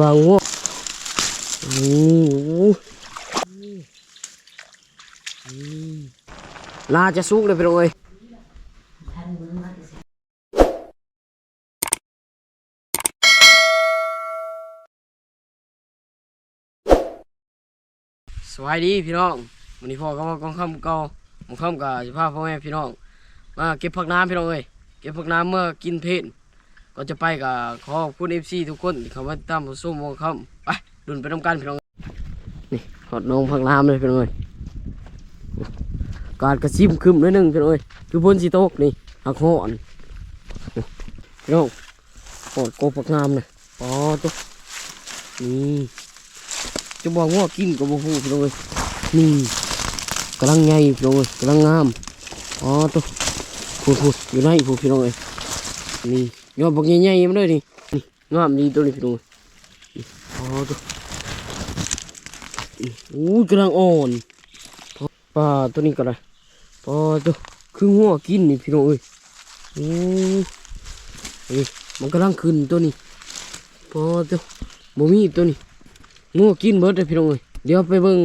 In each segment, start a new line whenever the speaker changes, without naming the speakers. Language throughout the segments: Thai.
วางงวลาจะสุกเลยพี่น้องเอ้ยสวัสดีพี่น้องวันนี้พ่อก็มากองคำเก่าผมคำกับสภาพพ่อแม่พี่น้องมาเก็บผักน้ำพี่น้องเอ้ยเก็บผักน้ำเมื่อกินเพลิน ก็จะไปกับขอขอบคุณเอฟซีทุกคนที่เขามาตามผมส้มองคำไปดุนไปทำกันพี่น้องนี่หอดนองผักน้ำเลยพี่น้องเอ้ยการกระซิบคึมนิดนึงพี่น้องเอ้ยคือพ้นสีโต๊กนี่หักหอนพี่น้องหอดโกผักน้ำเลยปอตุ๊นี่จะบอกว่ากินกับบูฮูพี่น้องเอ้ยนี่กำลังใหญ่พี่น้องเอ้ยกำลังงามอ๋อตุ๊พูดพูดอยู่ไหนพูดพี่น้องเอ้ยนี่ ยอดบักใหญ่ๆมาเลยนี่นี่งามดีตัวนี้พี่น้องเอ้ยนี่อ๋อตัวอู้ยกำลังอ่อนปลาตัวนี้ก็ได้ปลาตัวคือหัวกินนี่พี่น้องเอ้ยอู้นี่มันกำลังขึ้นตัวนี้ปลาตัวบ่มีตัวนี้งัวกินเบิดเลยพี่น้องเอ้ยเดี๋ยวไปเบิ่ง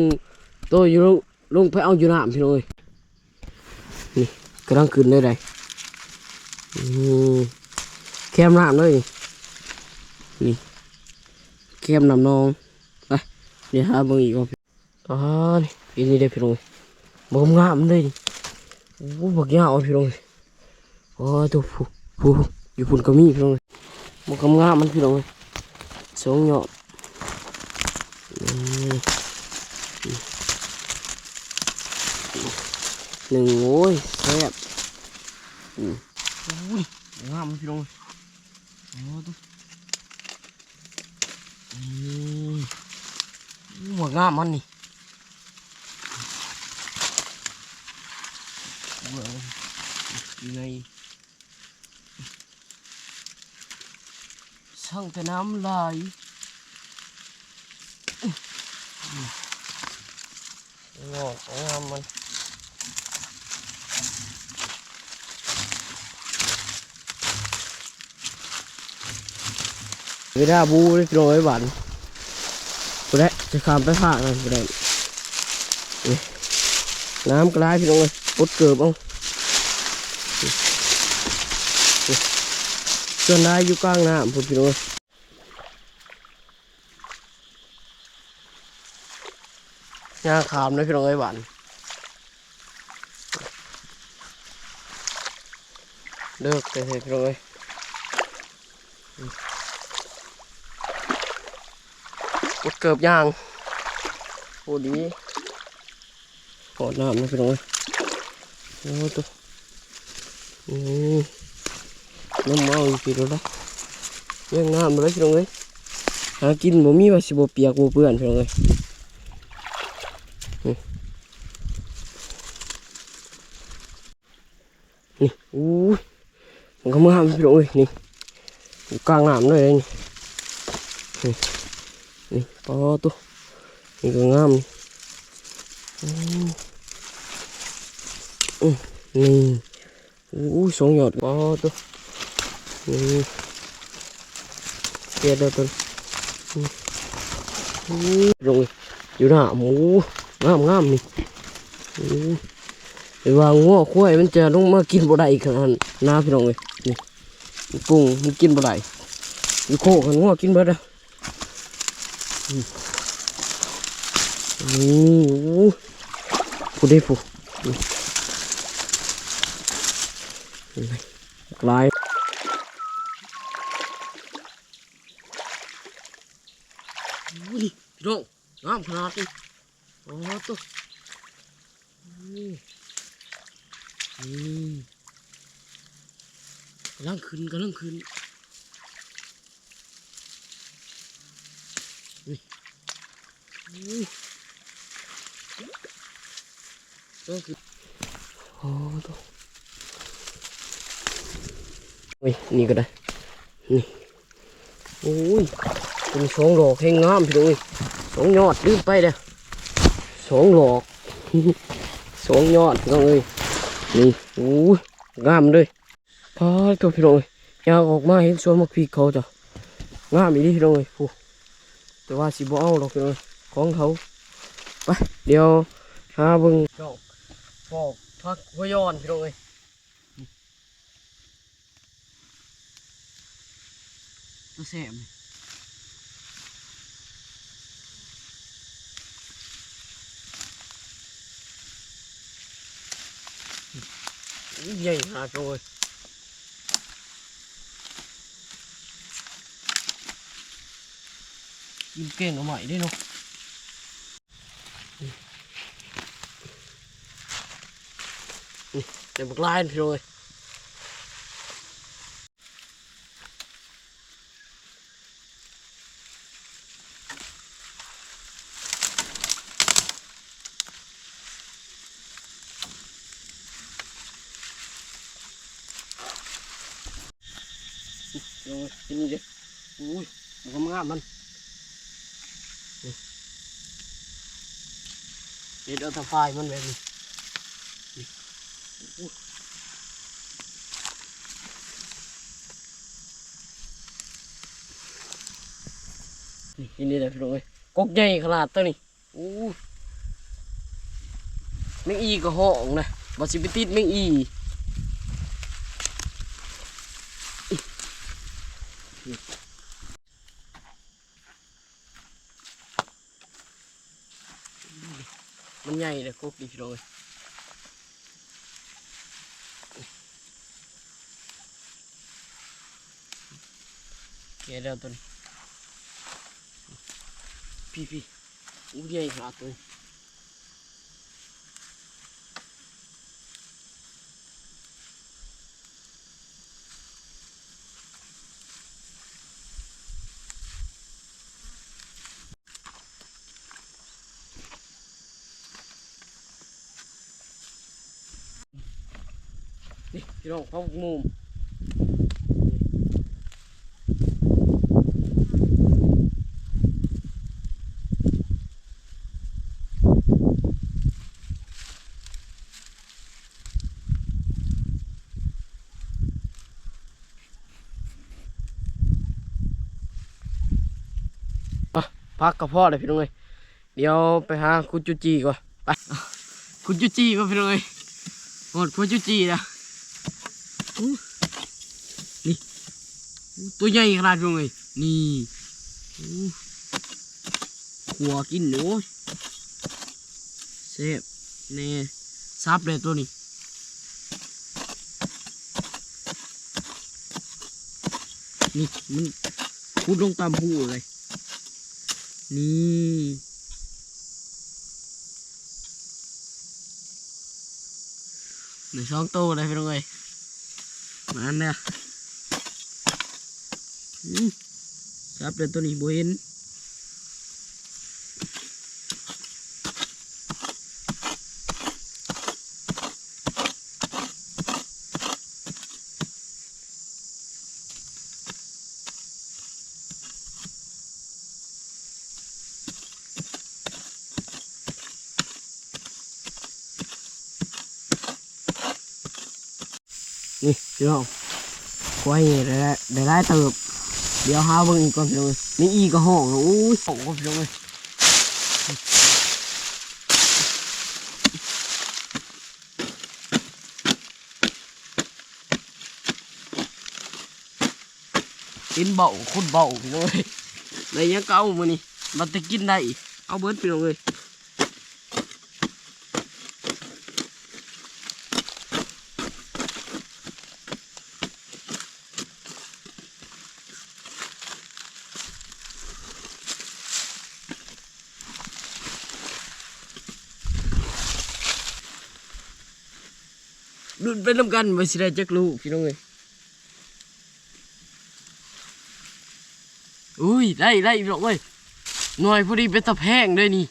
ตัวอยู่ลงลงไปเอาอยู่น้ำพี่น้องเอ้ยนี่กำลังขึ้นเลยได้อืม แคมน้ำเลย นี่แคมน้ำนองไปเดี๋ยวหาเบิ่งอีกว่าอ๋อนี่อีนี่ได้พี่น้องบ่งามเลยนี่โอ้บักยาวพี่น้องโอ้ตัวผู้ผู้อยู่พุ่นก็มีพี่น้องบ่งามมันพี่น้องสองยอดอืมหนึ่งโอ้ยแซ่บอุ้ยงามพี่น้อง หัวงามมันนี่เบื่อยังไงช่างแต่น้ำลายงอกงามมัน เวลาบูได้โร้อยบาทกูได้จะข้ามไปภาคเลยกูได้น้ำกระไรพี่น้องเลยปดเกือบเอาส่วนได้อยู่กลางน้ำพี่น้องย่างขามเลยพี่น้องเอ้ยบานเลิกแต่พี่น้องเอ้ย กดเกือบย่างโอ้ดีกอดน้ำนะพี่น้องเอ้ยโอ้ตัวอืมน้ำเมาอีกทีแล้วนะยังน้ำมาเลยพี่น้องเอ้ยหากินบ่มีว่าสิบ่เปียกบ่เปื้อนพี่น้องเอ้ยนี่อู้ยมันก็งามพี่น้องเอ้ยนี่กลางน้ำเลยนี่ ปอตัวนี่ก็งามนี่อู้สองหยอดปอตัวนี่เกียดเดียวตัวอืมอืมลงอยู่หน้าหมูงามงามนี่อืมไอ้ว่างัวควายมันจะลงมากินบ่ได้ขนาดน้าพี่น้องเลยนี่กุ้งมันกินบ่ได้อยู่โคกันงัวกินเบิดอะ นี่โอ้ผู้ได้ผู้นี่นี่ลายอุ้ยพี่น้องงามขนาดนี้โอ้ตัวนี่กำลังขึ้นกำลังขึ้นนี่อุ้ย ก็คือโอ้ตัวเฮ้ยนี่ก็ได้ นี่ โอ้ยเป็นสองดอกแห้งงามพี่น้องเอ้ยสองยอดลืมไปเด้อสองดอกสองยอดพี่น้องเอ้ยนี่โอ้ยงามเลยพาตัวพี่น้องเอ้ยยาวออกมาเห็นสวนมะพริกเขาจ้ะงามอีนี่พี่น้องเอ้ยโอ้ แต่ว่าสิบ่เอาหรอกเลยของเขาไปเดี๋ยวหาเบิ่งจอกปอกพักหัวย้อนพี่น้องเอ้ยตัวแสบนี่ใหญ่ขนาดเล ยกินเก่งเอาใหม่ได้เนาะเดี๋ยวบักลายพี่เลยโอ้ยกินนี่ดิอุ้ยมันงามมันนี่ เดี๋ยวเอาตะไฟมันแบบนี้นี่กินนี่แหละพี่น้องเอ้ยกกใหญ่ขนาดตัวนี้โอ้แมงอีก็ห้องนะบอสิไปติดแมงอีมันใหญ่เลยกกนี่ พี่น้องเอ้ยเดี๋ยเดี๋ยวตัวนี้พี่พี่อู้ใหญ่ขนาดตัวนี้ พี่น้องเขามุมพักกับพ่อเลยพี่น้องเลยเดี๋ยวไปหาคุณจุจีก่อนไปคุณจุจีก่อนพี่น้องเลยหมดคุณจุจีนะอู้ นี่ตัวใหญ่ขนาดพี่น้องเลยนี่หัวกินหนูเซฟเน่ซับเลยตัวนี้นี่มันพูดลงตามหูเลย นี่หนึ่งช่องตู้เลยพี่น้องเอ้ย มาอันเนี่ยครับเดี๋ยวตัวนี้บ่เห็น นี่พี่น้องควายได้ได้ได้เติบ เดี๋ยวหาเบิ่งอีกก่อนพี่น้องนี่อีก็ห้องโอ้ยห้องก็พี่น้องเอ้ยกินเบาคนเบาพี่น้องเอ้ยในยังเก่ามือนี่มันจะกินได้ เอาเบิร์ดพี่น้องเอ้ย ดุนไปน้ำกันมาสิได้จักลูกพี่น้องเอ้ยอุ้ยได้ได้พี่น้องเอ้ยหน่วยพอดีเป็นตะแพงเลยนี่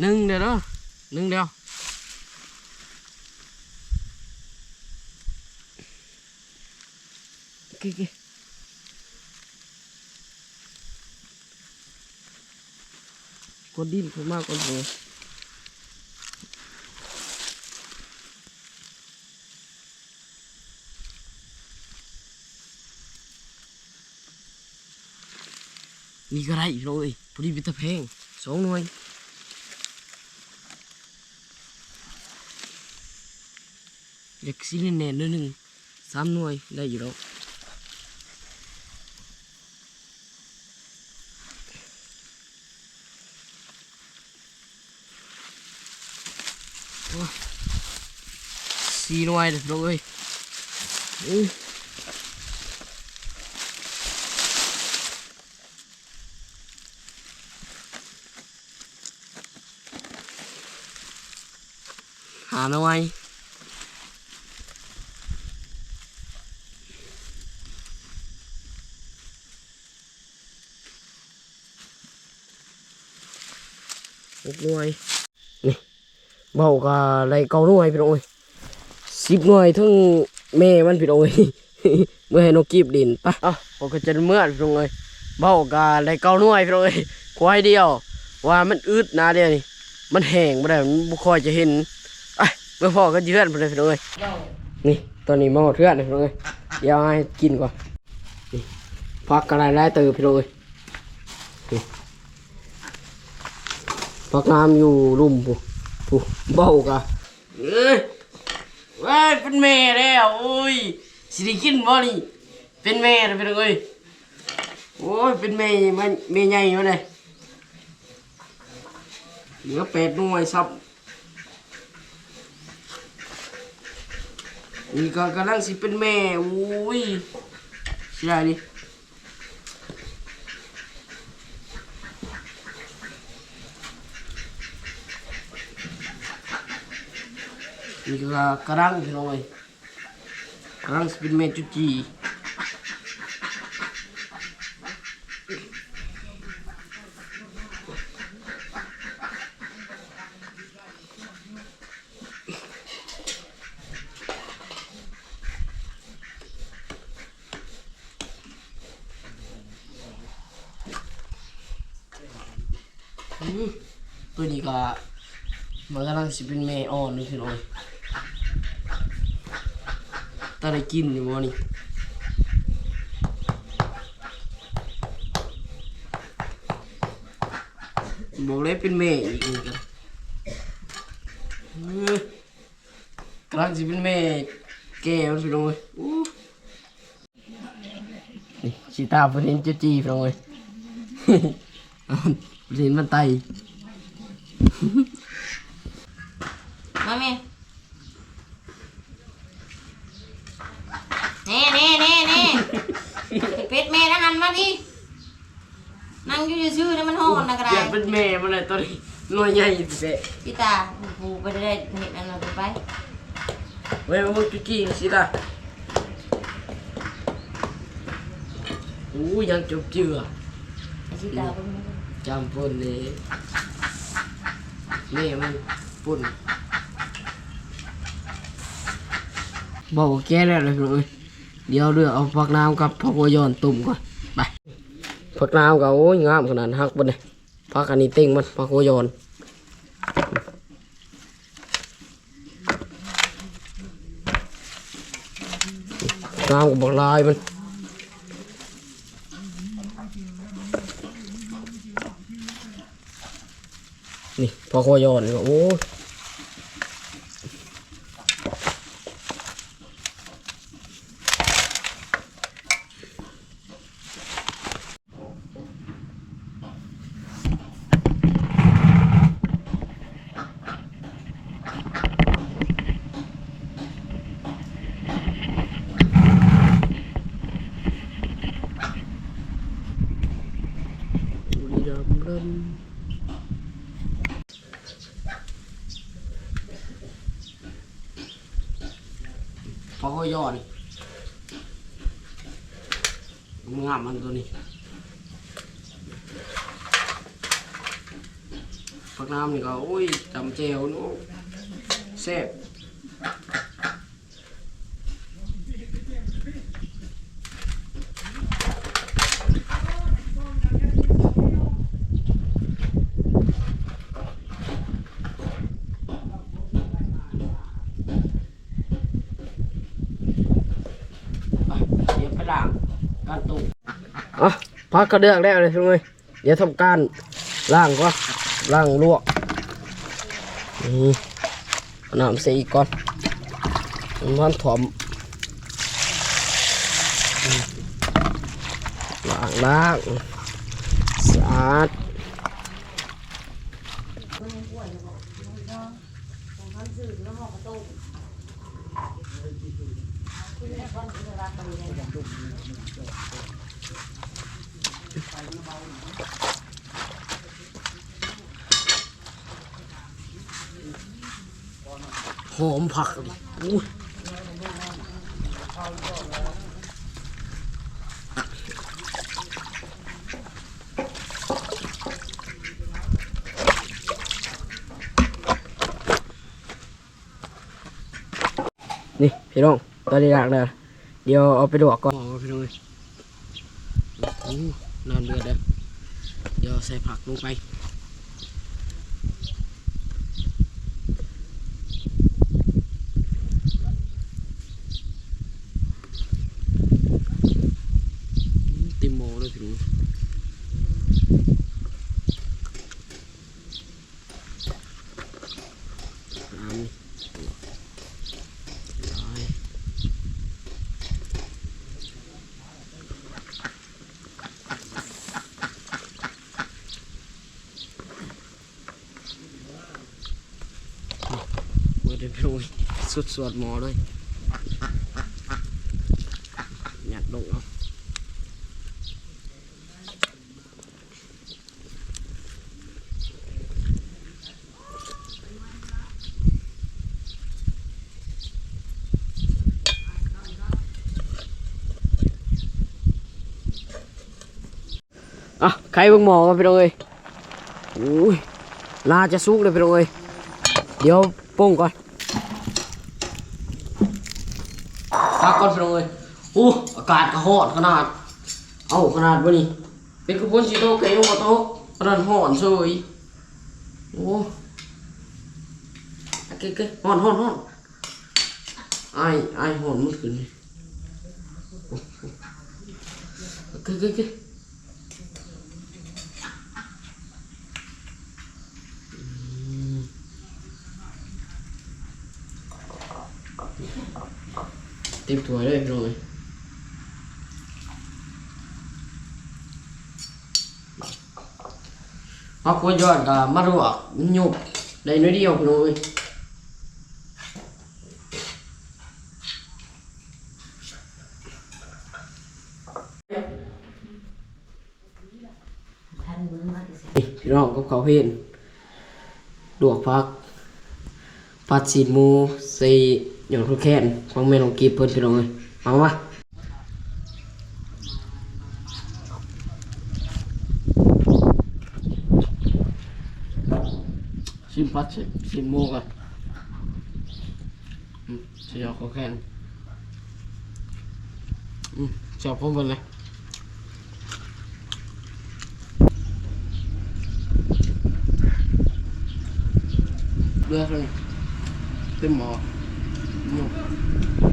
หนึ่งเดียวเนาะหนึ่งเดียวโอเคโอเคกดดินผมมากกว่าเลย นี่ก็ได้พี่น้องเอ้ยพอดีเป็นตะแพงสองหน่วยอยากซีแน่ๆหน่อยหนึ่งสามหน่วยได้อยู่แล้วโอ้ยสี่หน่วยเลยพี่น้องเอ้ย หาน่อยหกหน่วยนี่เบากะไรเก้าหน่วยพี่น้องเอ้ยสิบหน่วยทั้งแม่มันพี่น้องเอ้ยเมื่อให้นกกีบดินปะอ้าผมก็จะเมื่อพี่น้องเอ้ยเบากะไรเก้าหน่วยพี่น้องเอ้ยควายเดียว ว่ามันอึดนะเดียวนี่มันแห้งบ่ได้มันบ่ค่อยจะเห็น มื่อพ่อก็เยื่อนไปเลยพี่น้องเอ้ยนี่ตอนนี้มาหมดเพื่อนเลยพี่น้องเอ้ยเดี๋ยวให้กินก่อนนี่พักกระไรไล่ตือพี่น้องเอ้ยนี่พักน้ำอยู่รุ่มผู้ผู้เบากะเอ้ยเว้ยเป็นแม่แล้วโอ้ยสิได้กินบ่นี่เป็นแม่แล้วพี่น้องเอ้ยโอ้ยเป็นแม่มันแม่ใหญ่มาเลยเหลือแปดหน่วยซับ นี่ก็กำลังสิเป็นแม่อุ้ยเสียดินี่ก็กำลังพี่น้องเอ้ยกำลังสิเป็นแม่จุจี ตัวนี้ก็มันกำลังสิเป็นแม่อ่อนนี่พี่น้องเอ้ยตาได้กินอยู่บ่นี่บอกเลยเป็นแม่อีกนี่กันกำลังสิเป็นแม่แก่มันพี่น้องเอ้ยนี่ชีตาเพิ่นเห็นจุจีพี่น้องเอ้ย เห็นมันไต
มาแม่เน่เน่เน่เน่เป็ดแม่นะหันมาดินั่งอยู่ซื่อๆนี่มันห้อนนะกระ
เป
ได
ลี่ยนเป็นแม่มาเลยตอนนี้หน่วยใหญ่สิเปะ
พี่ตาผูไปได้เห็นอันนั้นไป
เว้ยมาเบิ่งจุกี้สิล่ะอู้ยังจบเจือ
ไอ้พี่ตาเพิ่ง
จำปุ่นเลยแม่มันปุ่นบอกแก้แล้วเลยเอ้ยเดี๋ยวเรือเอาผักน้ำกับผักบัวยอนตุ่มก่อนไปผักน้ำก็โอ้ยงามขนาดฮักบนเลยผักอันนี้เต็งมันผักวยอนน้ำกับบักลายมัน นี่พอคอยอนนี่ก็โอ้ยบุรีรัมย์เริ่ม พอเขา ย่อนี่งามมันตัวนี้ฝักน้ำนี่ก็โอ้ยจำเจวนู้แซ่บไปเดี๋ยวไปด่างกันตุกอะ พักกระเดือกแล้วเลยทุกคนเดี๋ยวทำการล้างก่อนล้างลวกนี่น้ำใส่อีกก่อนมันถมอืมล้างล้างสะอาด หอมผักดิอุ้ยนี่พี่น้องตอนนี้หลักเลยเดี๋ยวเอาไปลวกก่อนพี่น้อง นอนเรือเด้อเดี๋ยวใส่ผักลงไป เต็มหม้อเลยพี่น้องน้ำนี่ร้อยเมื่อเดี๋ยวพี่น้อง สุดสวดหมอเลยหยัดลงเอาอะใครเบิ่งหมอกันพี่น้องเอ้ยอุ้ยน่าจะสุกเลยพี่น้องเอ้ยเดี๋ยวป้งก่อน พักก่อนพี่น้องเลยอู้อากาศก็ร้อนขนาด เอาขนาดวะนี่เป็นกระปุนสีโตเกยมอโตขนาดร้อนเฉยโอ้โอเคโอเคร้อนร้อนร้อนไอไอ้ร้อนมืดขึ้นเลยโอเคโอเค เต็มถ้วเลยพี่น้องเอ้ยพักกวยอดกับมะรวกหยุบได้น้อยเดียวพี่น้องเอ้ยพี่น้องกับเขาเห็นลวกพักผัดซีมูใส่ ยองทุกแค้นของแม่น้องกีบเพิ่นพี่น้องเอ้ยมามามาชิมผัดซีนหมูกันอืมใส่หยองทุกแค้นอืมชอบพร้อมกันเลยเลือกเลยเต็มหมอ ห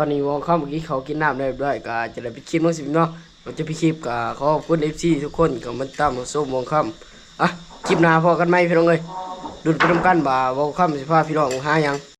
ตอนนี้วองเข้าเมื่อกี้เขากินน้ำได้ด้วยก็จะได้ไปคลิปน้องสิบเนาะเราจะไปคลิปก็ขอบคุณเอฟซีทุกคนกับมันตามมาส้มวองค่ำอะคลิปหน้าพอกันไหมพี่น้องเอ้ยดุดไปทำกันบ่าวองค่ำสิพาพี่น้องหายัง